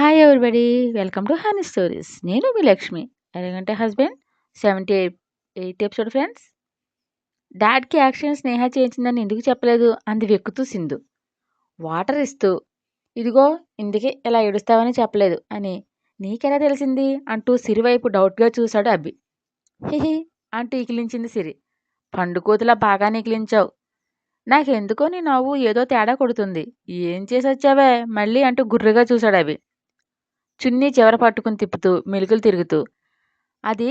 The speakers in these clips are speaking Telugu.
Hi everybody welcome to honey stories నేను మీ లక్ష్మి. ఎలాగంటే husband seventy eight eight episode friends డాడ్కి action Sneha చేయించిందని ఎందుకు చెప్పలేదు? అంది వెక్కుతూ సింధు. వాటర్ ఇస్తూ ఇదిగో ఇందుకే ఇలా ఏడుస్తావని చెప్పలేదు అని. నీకెలా తెలిసింది? అంటూ సిరి వైపు డౌట్గా చూశాడు అబ్బి. హిహి అంటూ ఇకిలించింది సిరి. పండుకోతులా బాగా నిగిలించావు నాకెందుకో నీ నవ్వు? ఏదో తేడా కొడుతుంది. ఏం చేసొచ్చావే? మళ్ళీ అంటూ గుర్రుగా చూశాడు అవి చున్నీ చివర పట్టుకుని తిప్పుతూ మెలుకులు తిరుగుతూ అది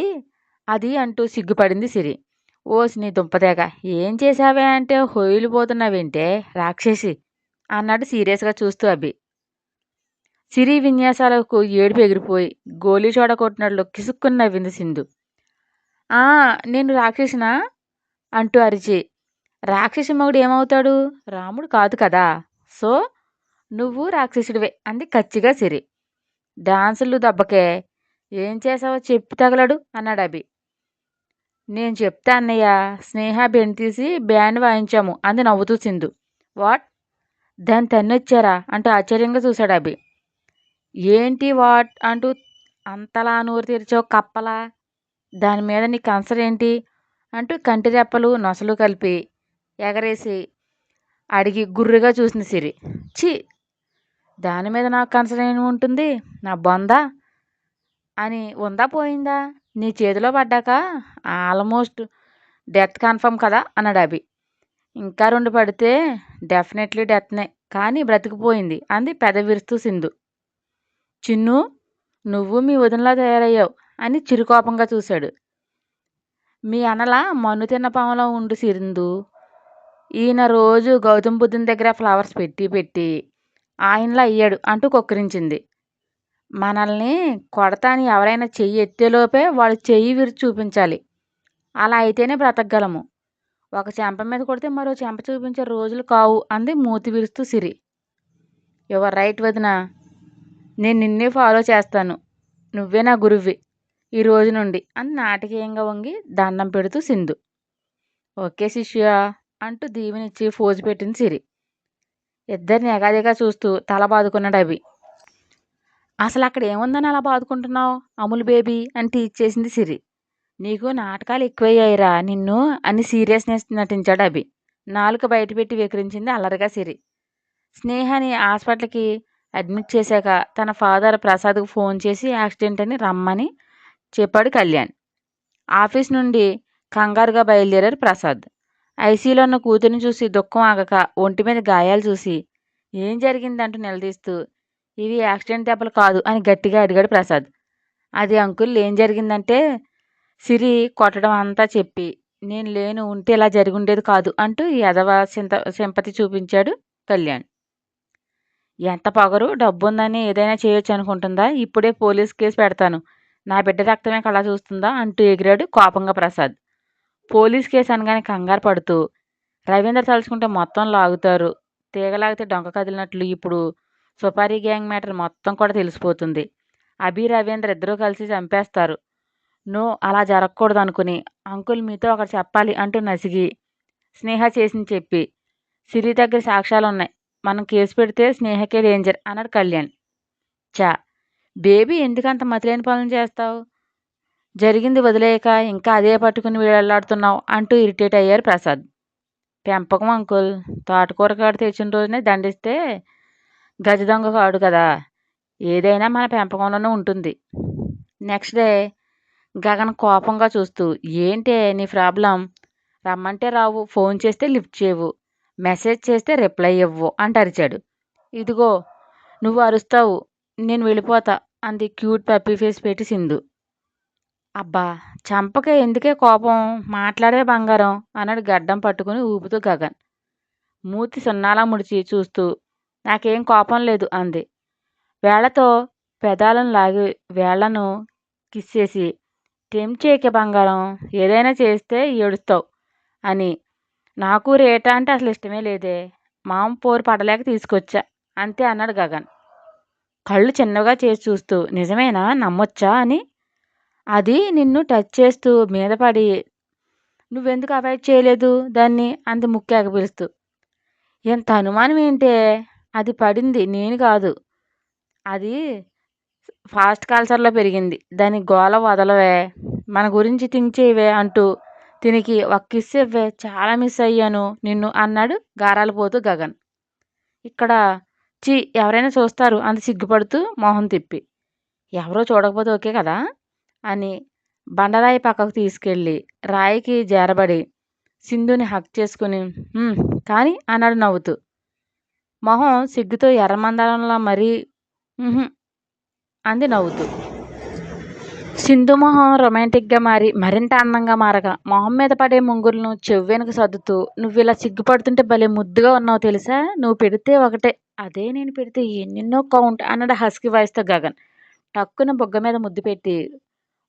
అది అంటూ సిగ్గుపడింది సిరి. ఓసి నీ దుంపదేగ ఏం చేశావే అంటే హొయిలు పోతున్నావేంటే రాక్షసి అన్నాడు సీరియస్గా చూస్తూ అభి. సిరి విన్యాసాలకు ఏడుపు ఎగిరిపోయి గోలీ చోడ కొట్టినట్లు కిసుక్కుని నవ్వింది సింధు. ఆ నేను రాక్షసినా? అంటూ అరిచి. రాక్షసి మగుడు ఏమవుతాడు? రాముడు కాదు కదా. సో నువ్వు రాక్షసుడివే అంది కచ్చిగా సిరి. డాన్సులు దెబ్బకే. ఏం చేసావో చెప్పి తగలడు అన్నాడు అభి. నేను చెప్తా అన్నయ్య స్నేహ బెండ్ తీసి బ్యాండ్ వాయించాము అంది నవ్వుతూ సింధు. వాట్? దాన్ని తన్నొచ్చారా? అంటూ ఆశ్చర్యంగా చూశాడు అభి. ఏంటి వాట్? అంటూ అంతలా నూరు తెరిచావు కప్పలా? దాని మీద నీ కన్సర్ ఏంటి? అంటూ కంటి రెప్పలు నొసలు కలిపి ఎగరేసి అడిగి గుర్రుగా చూసింది సిరి. ఛీ! దాని మీద నాకు కన్సర్ ఏమి ఉంటుంది? నా బొంద? అని ఉందా పోయిందా? నీ చేతిలో పడ్డాక? ఆల్మోస్ట్ డెత్ కన్ఫర్మ్ కదా అన్నాడు అభి. ఇంకా రెండు పడితే డెఫినెట్లీ డెత్నే. కానీ బ్రతికిపోయింది. అంది పెద విరుస్తూ సింధు. చిన్ను నువ్వు మీ వదినలా తయారయ్యావు అని చిరుకోపంగా చూశాడు. మీ అనల మన్ను తిన్న పాములో ఉండు సిరిందు ఈయన రోజు గౌతమ్ బుద్ధుని దగ్గర ఫ్లవర్స్ పెట్టి పెట్టి ఆయనలా అయ్యాడు అంటూ కొక్కిరించింది. మనల్ని కొడతాని ఎవరైనా చెయ్యి ఎత్తేలోపే వాళ్ళు చెయ్యి విరిచి చూపించాలి. అలా అయితేనే బ్రతకగలము. ఒక చెంప మీద కొడితే మరో చెంప చూపించే రోజులు కావు అంది మూతి విరుస్తూ సిరి. యువర్ రైట్ వదిన నేను నిన్నే ఫాలో చేస్తాను. నువ్వే నా గురువి ఈ రోజు నుండి అని నాటకీయంగా వంగి దండం పెడుతూ సింధు. ఓకే శిష్య అంటూ దీవెనిచ్చి ఫోజు పెట్టింది సిరి. ఇద్దరిని ఎగాదిగా చూస్తూ తల బాదుకున్నాడు అభి. అసలు అక్కడ ఏముందని అలా బాదుకుంటున్నావు? అమూల్ బేబీ అని టీచ్ చేసింది సిరి. నీకు నాటకాలు ఎక్కువయ్యాయిరా నిన్ను అని సీరియస్నెస్ నటించాడు అభి. నాలుక బయటపెట్టి వికరించింది అల్లరిగా సిరి. స్నేహాని హాస్పిటల్కి అడ్మిట్ చేశాక తన ఫాదర్ ప్రసాద్కు ఫోన్ చేసి యాక్సిడెంట్ అని రమ్మని చెప్పాడు కళ్యాణ్. ఆఫీస్ నుండి కంగారుగా బయలుదేరారు ప్రసాద్. ఐసీలో ఉన్న కూతురిని చూసి దుఃఖం ఆగక ఒంటి మీద గాయాలు చూసి ఏం జరిగిందంటూ నిలదీస్తూ ఇవి యాక్సిడెంట్ దెబ్బలు కాదు అని గట్టిగా అడిగాడు ప్రసాద్. అది అంకుల్ ఏం జరిగిందంటే సిరి కొట్టడం అంతా చెప్పి నేను లేను ఉంటే ఇలా జరిగి ఉండేది కాదు అంటూ యదవ సింత సింపతి చూపించాడు కళ్యాణ్. ఎంత పొగరు డబ్బుందని ఏదైనా చేయొచ్చు అనుకుంటుందా? ఇప్పుడే పోలీస్ కేసు పెడతాను. నా బిడ్డ రక్తమే కళ చూస్తుందా? అంటూ ఎగిరాడు కోపంగా ప్రసాద్. పోలీస్ కేసు అనగానే కంగారు పడుతూ రవీంద్ర తలుచుకుంటే మొత్తం లాగుతారు. తీగలాగితే డొంక కదిలినట్లు ఇప్పుడు సుపారీ గ్యాంగ్ మ్యాటర్ మొత్తం కూడా తెలిసిపోతుంది. అభి రవీంద్ర ఇద్దరూ కలిసి చంపేస్తారు. నువ్వు అలా జరగకూడదు అనుకుని అంకుల్ మీతో ఒకటి చెప్పాలి అంటూ నసిగి స్నేహ చేసింది చెప్పి సిరి దగ్గర సాక్ష్యాలు ఉన్నాయి మనం కేసు పెడితే స్నేహకే డేంజర్ అన్నాడు కళ్యాణ్. చా బేబీ ఎందుకంత మతిలేని పనులు చేస్తావు? జరిగింది వదిలేయక ఇంకా అదే పట్టుకుని వేలాడుతున్నావు అంటూ ఇరిటేట్ అయ్యారు ప్రసాద్. పెంపకం అంకుల్ తోటకూర కాడు తెచ్చిన రోజునే దండిస్తే గజ దొంగ కాడు కదా. ఏదైనా మన పెంపకంలోనే ఉంటుంది. నెక్స్ట్ డే గగన్ కోపంగా చూస్తూ ఏంటే నీ ప్రాబ్లం? రమ్మంటే రావు ఫోన్ చేస్తే లిఫ్ట్ చేయవు మెసేజ్ చేస్తే రిప్లై ఇవ్వు అంట అరిచాడు. ఇదిగో నువ్వు అరుస్తావు నేను వెళ్ళిపోతా అంది క్యూట్ పప్పీ ఫేస్ పెట్టి సింధు. అబ్బా! చంపకే ఎందుకే కోపం? మాట్లాడే బంగారం! అన్నాడు గడ్డం పట్టుకుని ఊపుతూ గగన్. మూతి సున్నాలా ముడిచి చూస్తూ నాకేం కోపం లేదు అంది. వేళ్ళతో పెదాలను లాగి వేళ్ళను కిస్సేసి టెం చేయకే బంగారం! ఏదైనా చేస్తే ఏడుస్తావు అని. నాకు రేటా అంటే అసలు ఇష్టమే లేదే. మామ పోరు పడలేక తీసుకొచ్చా అంతే అన్నాడు గగన్. కళ్ళు చిన్నగా చేసి చూస్తూ నిజమేనా? నమ్మొచ్చా? అని అది నిన్ను టచ్ చేస్తూ మీద పడి నువ్వెందుకు అవాయిడ్ చేయలేదు? దాన్ని అంత ముక్కేక పిలుస్తూ. ఎంత అనుమానం ఏంటే అది పడింది నేను కాదు. అది ఫాస్ట్ కల్చర్లో పెరిగింది. దాని గోల వదలవే మన గురించి థింక్ చేయవే అంటూ దీనికి ఒక కిస్ ఇవ్వే చాలా మిస్ అయ్యాను నిన్ను అన్నాడు గారాలు పోతూ గగన్. ఇక్కడ చి ఎవరైనా చూస్తారు అంత సిగ్గుపడుతూ మొహం తిప్పి. ఎవరో చూడకపోతే ఓకే కదా? అని బండరాయి పక్కకు తీసుకెళ్ళి రాయికి జారబడి సింధుని హక్ చేసుకుని కానీ అన్నాడు నవ్వుతూ. మొహం సిగ్గుతో ఎర్రమందారంలా మరీ అంది నవ్వుతూ. సింధు మొహం రొమాంటిక్గా మారి మరింత అందంగా మారగా మొహం మీద పడే ముంగులను చెవ్వెనక సర్దుతూ నువ్వు ఇలా సిగ్గుపడుతుంటే భలే ముద్దుగా ఉన్నావు తెలుసా? నువ్వు పెడితే ఒకటే అదే నేను పెడితే ఎన్నెన్నో కౌంట్ అన్నాడు హస్కీ వాయిస్తో గగన్. టక్కున బొగ్గ మీద ముద్దు పెట్టి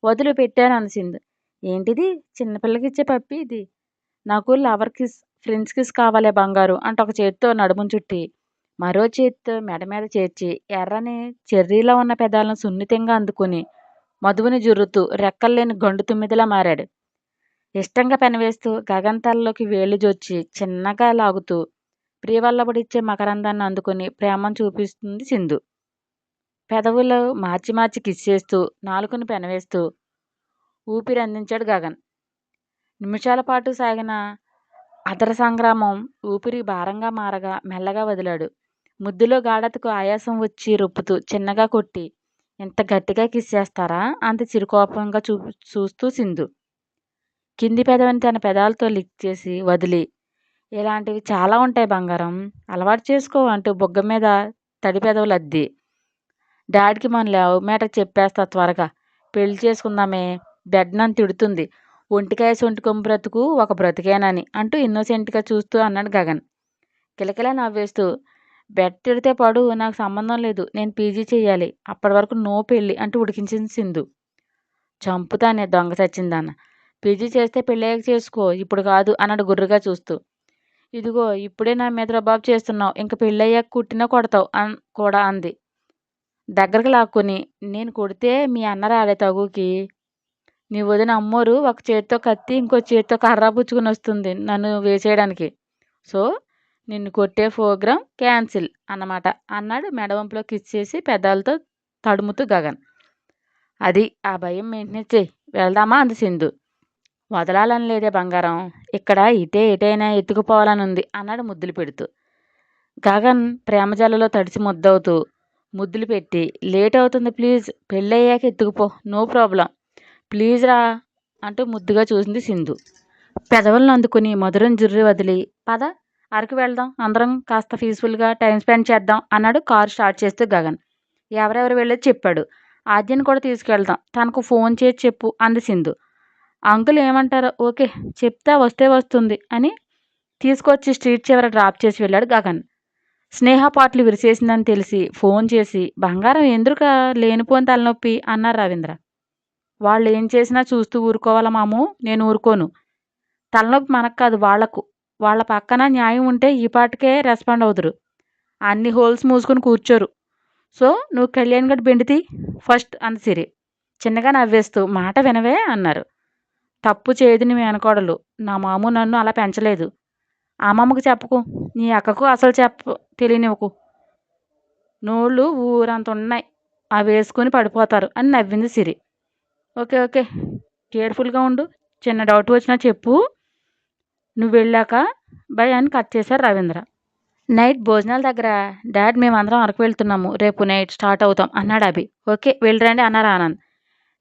వదిలి పెట్టాను సింధు ఏంటిది? చిన్నపిల్లకి ఇచ్చే పప్పి ఇది? నాకు లవర్ కిస్ ఫ్రెండ్స్ కిస్ కావాలే బంగారు అంటే ఒక చేతితో నడుమును చుట్టి మరో చేతితో మెడ మీద చేర్చి ఎర్రని చెర్రీలో ఉన్న పెదాలను సున్నితంగా అందుకుని మధువుని జుర్రుతూ రెక్కల్లేని గండు తుమ్మిదిలా మారాడు. ఇష్టంగా పెనవేస్తూ గగన్ తలలోకి వేళ్ళు జొచ్చి చిన్నగా లాగుతూ ప్రియవల్లబడిచ్చే మకరందాన్ని అందుకుని ప్రేమను చూపిస్తుంది సింధు. పెదవులు మార్చి మార్చి కిస్ చేస్తూ నాలుకను పెనవేస్తూ ఊపిరి అందించాడు గగన్. నిమిషాల పాటు సాగిన అదర సంగ్రామం ఊపిరి భారంగా మారగా మెల్లగా వదిలాడు. ముద్దులో గాఢతకు ఆయాసం వచ్చి రొప్పుతూ చిన్నగా కొట్టి ఇంత గట్టిగా కిస్ చేస్తారా? అంత చిరుకోపంగా చూ చూస్తూ సింధు. కింది పెదవిని తన పెదాలతో లిక్ చేసి వదిలి ఇలాంటివి చాలా ఉంటాయి బంగారం అలవాటు చేసుకో అంటూ బొగ్గ మీద తడి పెదవులు అద్ది డాడీకి మన లవ్ మేట చెప్పేస్తా త్వరగా. పెళ్ళి చేసుకుందామే. బెడ్ నన్ను తిడుతుంది. ఒంటికాయ సొంటికొమ్మ బ్రతుకు ఒక బ్రతికేనని అంటూ ఇన్నోసెంట్గా చూస్తూ అన్నాడు గగన్. కిలకిలా నవ్వేస్తూ బెడ్ తిడితే పడు నాకు సంబంధం లేదు. నేను పీజీ చేయాలి. అప్పటి వరకు నో పెళ్ళి అంటూ ఉడికించింది సింధు. చంపుతానే దొంగ చచ్చిందన్న పీజీ చేస్తే పెళ్ళయ్యాక చేసుకో. ఇప్పుడు కాదు అన్నాడు గుర్రుగా చూస్తూ. ఇదిగో ఇప్పుడే నా మీద రబాబు చేస్తున్నావు. ఇంక పెళ్ళయ్యాక కుట్టినా కొడతావు అన్ కూడా అంది. దగ్గరకు లాక్కుని నేను కొడితే మీ అన్న రాలే తగుకి. నీ వదిన అమ్మోరు ఒక చేతితో కత్తి ఇంకో చేతితో కర్ర పుచ్చుకుని వస్తుంది నన్ను వేసేయడానికి. సో నిన్ను కొట్టే ప్రోగ్రాం క్యాన్సిల్ అన్నమాట. అన్నాడు మెడవంపులో కిస్ చేసి పెదాలతో తడుముతూ గగన్. అది ఆ భయం మెయింటెనెన్స్ చేయి వెళ్దామా? అంది సింధు. వదలాలని లేదే బంగారం. ఇక్కడ ఇటే ఎటైనా ఎత్తుకుపోవాలని ఉంది అన్నాడు ముద్దులు పెడుతూ. గగన్ ప్రేమజాలలో తడిచి ముద్దవుతూ ముద్దులు పెట్టి లేట్ అవుతుంది ప్లీజ్ పెళ్ళయ్యాక ఎత్తుకుపో నో ప్రాబ్లం. ప్లీజ్ రా అంటూ ముద్దుగా చూసింది సింధు. పెదవులను అందుకుని మధురం జుర్రి వదిలి పద అరకు వెళ్దాం అందరం కాస్త పీస్ఫుల్గా టైం స్పెండ్ చేద్దాం అన్నాడు కారు స్టార్ట్ చేస్తూ గగన్. ఎవరెవరు వెళ్ళేది చెప్పాడు. ఆద్యని కూడా తీసుకెళ్దాం తనకు ఫోన్ చేసి చెప్పు అంది సింధు. అంకుల్ ఏమంటారో? ఓకే చెప్తా వస్తే వస్తుంది అని తీసుకొచ్చి స్ట్రీట్ చివర డ్రాప్ చేసి వెళ్ళాడు గగన్. స్నేహ పాటలు విరిచేసిందని తెలిసి ఫోన్ చేసి బంగారం ఎందుక లేనిపోని తలనొప్పి అన్నారు రవీంద్ర. వాళ్ళు ఏం చేసినా చూస్తూ ఊరుకోవాలా మాము? నేను ఊరుకోను. తలనొప్పి మనకు కాదు వాళ్ళకు వాళ్ళ పక్కన న్యాయం ఉంటే ఈ పాటికే రెస్పాండ్ అవుతురు అన్ని హోల్స్ మూసుకొని కూర్చోరు. సో నువ్వు కళ్యాణ్ గడ్ బెండితి ఫస్ట్ అంది సిరి. చిన్నగా నవ్వేస్తూ మాట వినవే అన్నారు. తప్పు చేయదు నీ మేనకోడలు. నా మాము నన్ను అలా పెంచలేదు. అమ్మమ్మకు చెప్పకు. నీ అక్కకు అసలు చెప్ప తెలియనివ్వకు. నోళ్ళు ఊరంత ఉన్నాయి అవి వేసుకుని పడిపోతారు అని నవ్వింది సిరి. Okay okay. కేర్ఫుల్గా ఉండు. చిన్న డౌట్ వచ్చినా చెప్పు. నువ్వు వెళ్ళాక బై అని కట్ చేశారు రవీంద్ర. నైట్ భోజనాల దగ్గర డాడ్ మేమందరం అరకు వెళ్తున్నాము. రేపు నైట్ స్టార్ట్ అవుతాం అన్నాడు అభి. ఓకే వెళ్ళరండి అన్నారు ఆనంద్.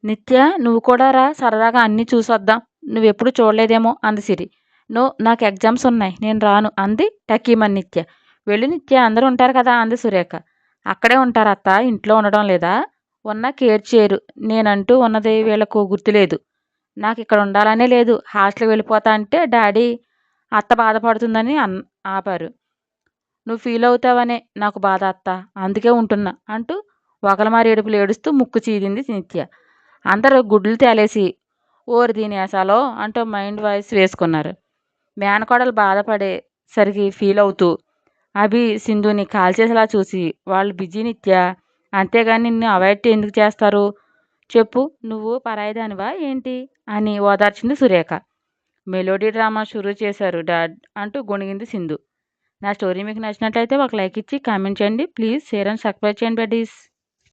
నిత్య నువ్వు కూడా రా. సరదాగా అన్నీ చూసొద్దాం. నువ్వెప్పుడు చూడలేదేమో అంది సిరి. నో నాకు ఎగ్జామ్స్ ఉన్నాయి నేను రాను అంది టకీమన్ నిత్య వెళ్ళి నిత్య అందరూ ఉంటారు కదా అంది సురేఖ. అక్కడే ఉంటారు అత్త ఇంట్లో ఉండడం లేదా? ఉన్న కేర్ చేయరు నేనంటూ ఉన్నది వీళ్ళకు గుర్తులేదు. నాకు ఇక్కడ ఉండాలనే లేదు హాస్టల్కి వెళ్ళిపోతా అంటే డాడీ అత్త బాధపడుతుందని అన్ ఆపారు. నువ్వు ఫీల్ అవుతావనే నాకు బాధ అత్త అందుకే ఉంటున్నా అంటూ ఒకలమారి ఏడుపులు ఏడుస్తూ ముక్కు చీదింది నిత్య. అందరూ గుడ్లు తేలేసి ఓరి దీని వేసాలో అంటూ మైండ్ వాయిస్ వేసుకున్నారు. మేనకోడలు బాధపడేసరికి ఫీల్ అవుతూ అభి సింధుని కాల్చేసేలా చూసి వాళ్ళు బిజీ నిత్య అంతేగాని నిన్ను అవాయిడ్ ఎందుకు చేస్తారు? చెప్పు నువ్వు పరాయిదానివా ఏంటి? అని ఓదార్చింది సురేఖ. మెలోడీ డ్రామా షురూ చేశారు డాడ్ అంటూ గొణిగింది సింధు. నా స్టోరీ మీకు నచ్చినట్లయితే ఒక లైక్ ఇచ్చి కామెంట్ చేయండి. ప్లీజ్ షేర్ అండ్ సబ్స్క్రైబ్ చేయండి బడ్డీస్.